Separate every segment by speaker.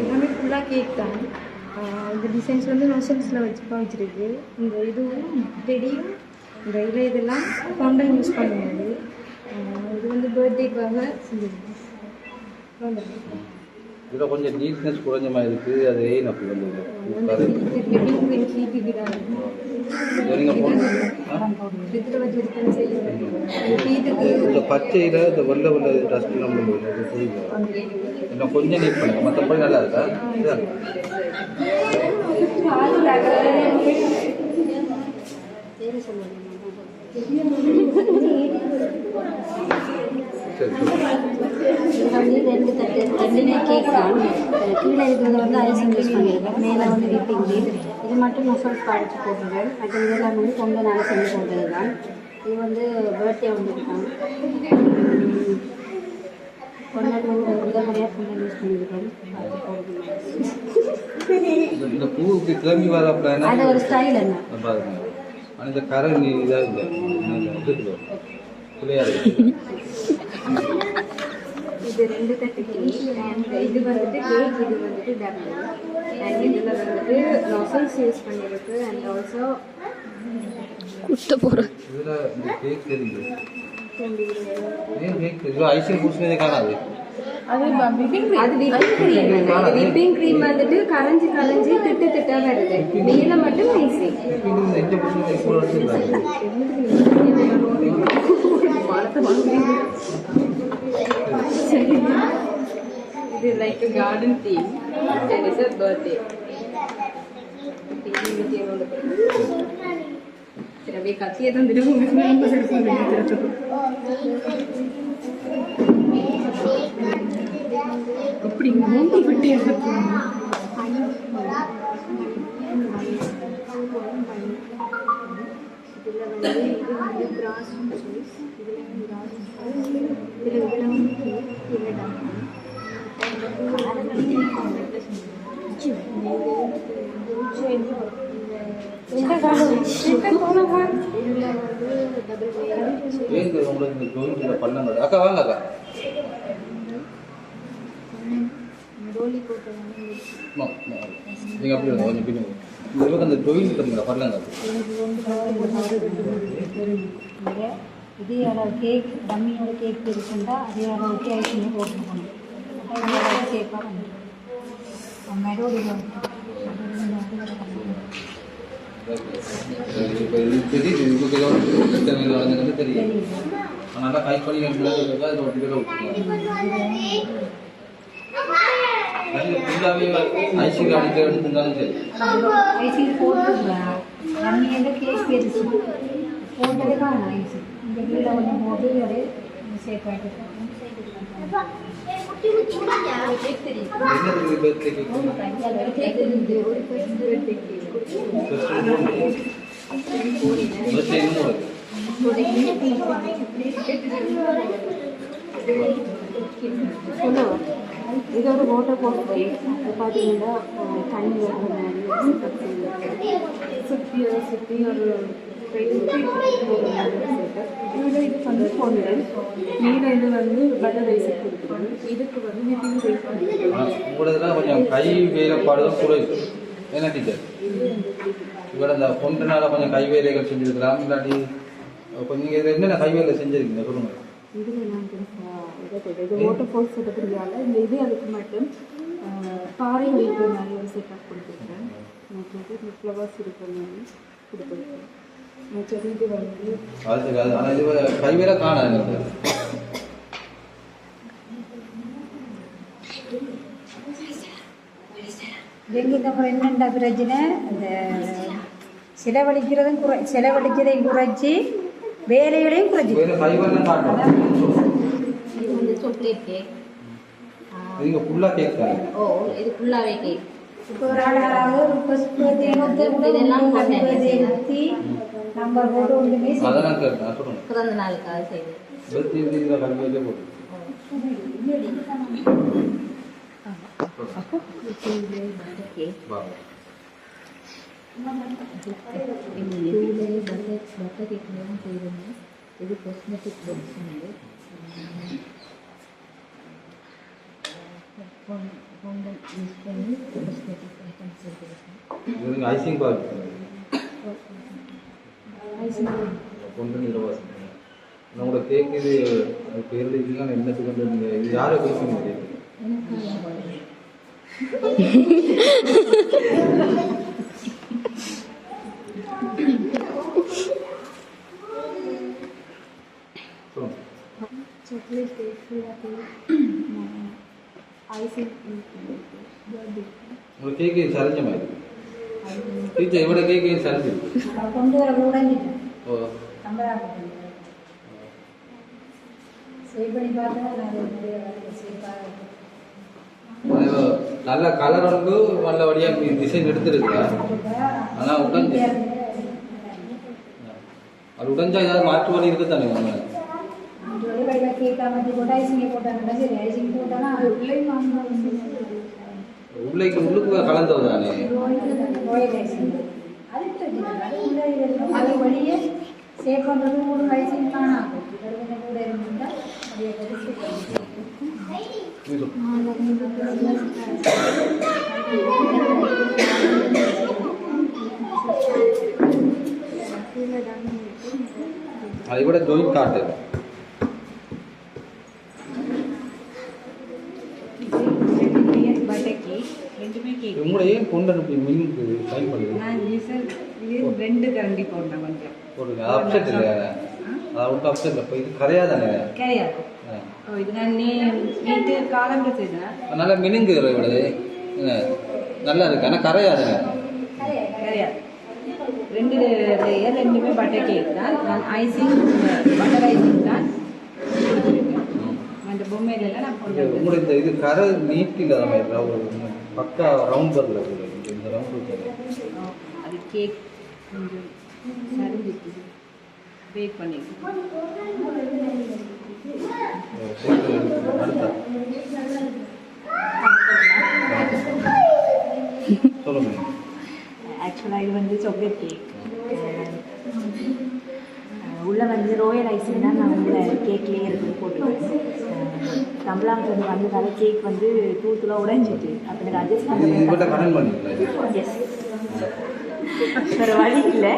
Speaker 1: எல்லாமே ஃபுல்லாக கேக் தான். இந்த டிசைன்ஸ் வந்து நோசல்ஸில் வச்சு வச்சிருக்கு இந்த இதுவும் டெடியும் இந்த இதில் இதெல்லாம் ஃபவுண்டன் யூஸ் பண்ணுவாங்க இது வந்து பர்த்டேக்காக செஞ்சிருக்கு
Speaker 2: இதில் கொஞ்சம் நீட்னஸ் குறைஞ்ச மாதிரி இருக்குது அது ஏன் அப்படி வந்தது. இந்த பச்சையில் இந்த வெள்ளை வெள்ளை டஸ்ட் நம்ம புரியுது இன்னும் கொஞ்சம் நீட் பண்ணுங்க. மற்றபடி நல்லா இருக்கா? சரி சரி
Speaker 3: இது வந்து ரெண்டு தட்டு ரெண்டுமே கேக் தான் கீழே இருக்கிறது வந்து ஐசிங் யூஸ் பண்ணியிருக்கேன் மேலே வந்து விப்பிங் க்ரீம் இது மட்டும் மசால் பாடிச்சு போட்டுருக்கேன் மற்ற இதெல்லாம் வந்து கொண்டு நாள் செஞ்சு போட்டது தான் இது வந்து பர்த்டே வந்து இருக்கான் கொண்டாடி வந்து முதல் முறையாக கொண்டாடி யூஸ் பண்ணியிருக்கேன்.
Speaker 2: இந்த- பூவுக்கு கிளம்பி
Speaker 3: அது ஒரு ஸ்டைல் என்ன?
Speaker 2: பாருங்க. இந்த கரை நீ இதாக இல்லை. இதுக்குள்ள பிள்ளையார்
Speaker 1: இது ரெண்டு தட்டு கேக் அண்ட் இது வந்துட்டு கேக் இது வந்துட்டு டபுள் அண்ட் இதில் வந்துட்டு நொசல்ஸ் யூஸ் பண்ணியிருக்கு அண்ட் ஆல்சோ விப்பிங் க்ரீம் வந்துட்டு கரைஞ்சி கரைஞ்சி திட்டு திட்டா வருது. மேல மட்டும் ஐசிங்
Speaker 2: வச்சுருக்காங்க
Speaker 1: இது like garden theme is a birthday சரி அப்படியே கத்தியை தந்துட்டு அப்படி மூங்கி விட்டு இதில் வந்து இது வந்து இதில் வந்து இதில் இதில் வந்து இதில் டாக்டர்
Speaker 2: அக்கா வாங்க அக்கா நீங்க அப்படி கொஞ்சம் பின்னுங்க இந்த அந்த ஜோயின் பண்ணுங்க பண்ணங்க
Speaker 3: இதே அளவு கேக் டம்மியோட கேக் இருக்குண்டா அதே அளவுக்கு ஐசிங்க போட்டுக்கணும் அதே அளவு கேக்காக பண்ணுறோம் மெடோடி
Speaker 2: தெரியும் அதனால கை பண்ணி பிள்ளைங்க அது ஒரு கிலோ ஃபுல்லாகவே ஐசிக்கு அடிக்க எடுத்துருந்தாலும் சரி
Speaker 3: ஐசிங் போட்டுருக்கேன் டம்மியோட கேக் பெருசு போட்டது தான் ஐசி இந்த கீழே கொஞ்சம் போட்டு அதே
Speaker 1: இது ஒரு வாட்டர் போட்டு இது பார்த்தீங்கன்னா தண்ணி வர்ற மாதிரி சுற்றி சுற்றி ஒரு இதில் இது வந்து பொங்கல் மேலே இது வந்து ரைஸ் கொடுக்குறோம் இதுக்கு வந்து ரைஸ் கொடுக்குறோம்
Speaker 2: இதெல்லாம் கொஞ்சம் கை வேலைப்பாடு கூட என்ன டீச்சர் இவட இந்த பொண்ணுனால கொஞ்சம் கை வேலைகள் செஞ்சுருக்கலாம் இல்லாட்டி கொஞ்சம் நீங்கள் இதில் என்னென்ன கை வேலை செஞ்சுருக்கீங்க சொல்லுங்க.
Speaker 1: நான் இதை வாட்டர் ஃபால்ஸ் செட்டப்புறதால இந்த இது அதுக்கு மட்டும் பாறைகள் இருக்கிற மாதிரி ஒரு செட்டப் கொடுத்துருக்கேன். மற்றது இந்த ஃப்ளவர்ஸ் இருக்கிற மாதிரி கொடுத்துருக்கேன். மற்றது இது வந்து
Speaker 2: அது சரி அது ஆனால் இது கை வேலை காணாது
Speaker 3: எங்களுக்கு அப்புறம் என்னென்ன பிரச்சனை? இந்த செலவழிக்கிறதும் குறை செலவழிக்கிறதையும் குறைச்சி வேலைகளையும் குறைச்சி.
Speaker 2: வேலை கை வேலை காட்டணும்
Speaker 4: இது வந்து சாக்லேட் கேக்
Speaker 2: தானே
Speaker 4: ஓ இது ஃபுல்லாகவே கேக் பிறந்த நாளுக்காக செய்து
Speaker 2: பர்த்டே இதில் கை வேலையே போட்டு
Speaker 4: கேக்
Speaker 2: வா
Speaker 4: டூலே பட்டர் பட்டர் கேக்லாம் செய்திருந்தேன் இது காஸ்மெட்டிக் பாக்ஸ் வந்து பொங்கல் யூஸ் பண்ணி காஸ்மெட்டிக் ஐட்டம்ஸ் எடுத்துருக்கேன்
Speaker 2: ஐசிங் கொண்டு இலவசம் உங்களோட கேக் இது பேரில் இதெல்லாம் என்னத்துக்கு வந்து நீங்கள் இது யாரை கேக்கு சொல்லுங்க
Speaker 3: சாக்லேட் கேக் ஃபுல்லாக ஐசிங்
Speaker 2: உங்களுக்கு கேக்கு சரிஞ்ச மாதிரி. டீச்சர் இவட கேக்கு சரிஞ்சு?
Speaker 5: கொண்டு வர உடஞ்சிட்டேன்
Speaker 2: ஓ.
Speaker 5: கம்பராக சேவ் பண்ணி பார்த்தா நான்
Speaker 2: நல்ல கலர் வந்து நல்லபடியாக டிசைன் எடுத்துருக்கா? ஆனால் உடஞ்சி. அது உடஞ்சா ஏதாவது மாற்று வழி இருக்கு தானே உங்க
Speaker 5: கேக்கா ஐசிங்க போட்டாங்கன்னா ஐசிங் போட்டானா
Speaker 3: உள்ளே
Speaker 2: உள்ளைக்கு உள்ளுக்கு கலந்தது தானே.
Speaker 5: அது அது சேவ் பண்ணுறது மூணு ஐசிங் கூட இருந்தால்
Speaker 2: அதை விட ஜோயின் காட்டு
Speaker 1: பட்டர் கேக் ரெண்டுமே கேக்
Speaker 2: அனுப்பி மீனுக்கு டைம் பண்ணுது
Speaker 1: நான் இது ரெண்டு கரண்டி போட்டேன் கொஞ்சம்.
Speaker 2: போடுங்க. அப்செட் இல்லையா? விட்டு அப்செட் இல்லை. இப்போ இது கரையா தானே
Speaker 1: கிடையாது ஓ இது நான் நே நேற்று காலம்பு செய்தேன்
Speaker 2: அதனால மினுங்கு என்ன? நல்லா இருக்கு. ஆனால் கரையாதுங்க
Speaker 1: கிடையாது ரெண்டு லேயர் ரெண்டுமே பட்டர் கேக் தான். நான் ஐசிங் பட்டர் ஐசிங் தான் அந்த பொம்மையில நான்.
Speaker 2: உங்களுடைய இந்த இது கரை நீட் இல்லாத மாதிரி ரவு- பக்கா ரவுண்ட் வரல
Speaker 1: அது. கேக் கொஞ்சம் சரிஞ்சிட்டு பேக் பண்ணிட்டு
Speaker 2: சொல்லுங்க
Speaker 5: ஆக்சுவலாக இது வந்து சாக்லேட் கேக் உள்ளே வந்து ரோயல் ஐசிங் தான் நான் உள்ள கேக்லேயே இருக்கு போட்டுருக்கேன் கமலாங்கிட்ட வந்ததால கேக் வந்து தூத்துலாம் உடைஞ்சிட்டு. அப்போ எனக்கு அட்ஜஸ்ட்
Speaker 2: பண்ணிங்களா
Speaker 5: எஸ் வேறு வழி இல்லை.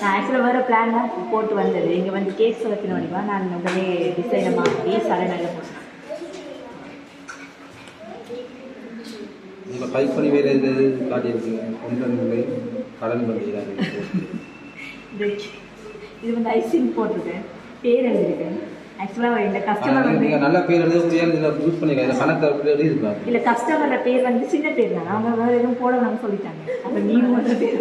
Speaker 5: நான் ஆக்சுவலாக வேறு பிளான் தான் போட்டு வந்தது. இங்கே வந்து கேக் செலக்டின வடிவா நான் உடனே டிசைனை மாற்றி சடனில் போட்டேன்
Speaker 2: உங்களை டைப் பண்ணி வேறு எது? காட்டியிருக்கீங்க. கடன் பண்ணிக்கிறாங்க
Speaker 5: இது இது வந்து ஐசிங் போட்டிருக்கேன். பேர் எழுதியிருக்கேன். ஆக்சுவலாக இந்த கஸ்டமர் வந்து
Speaker 2: நல்ல பேர் எழுத பேர் இதில் யூஸ் பண்ணிக்கலாம் இதில் பணத்தை பேர் இது
Speaker 5: இல்லை கஸ்டமரோட பேர் வந்து சின்ன பேர் தான். அவங்க வேறு எதுவும் போடலாம்னு சொல்லிட்டாங்க. அப்போ நீ மட்டும் பேர்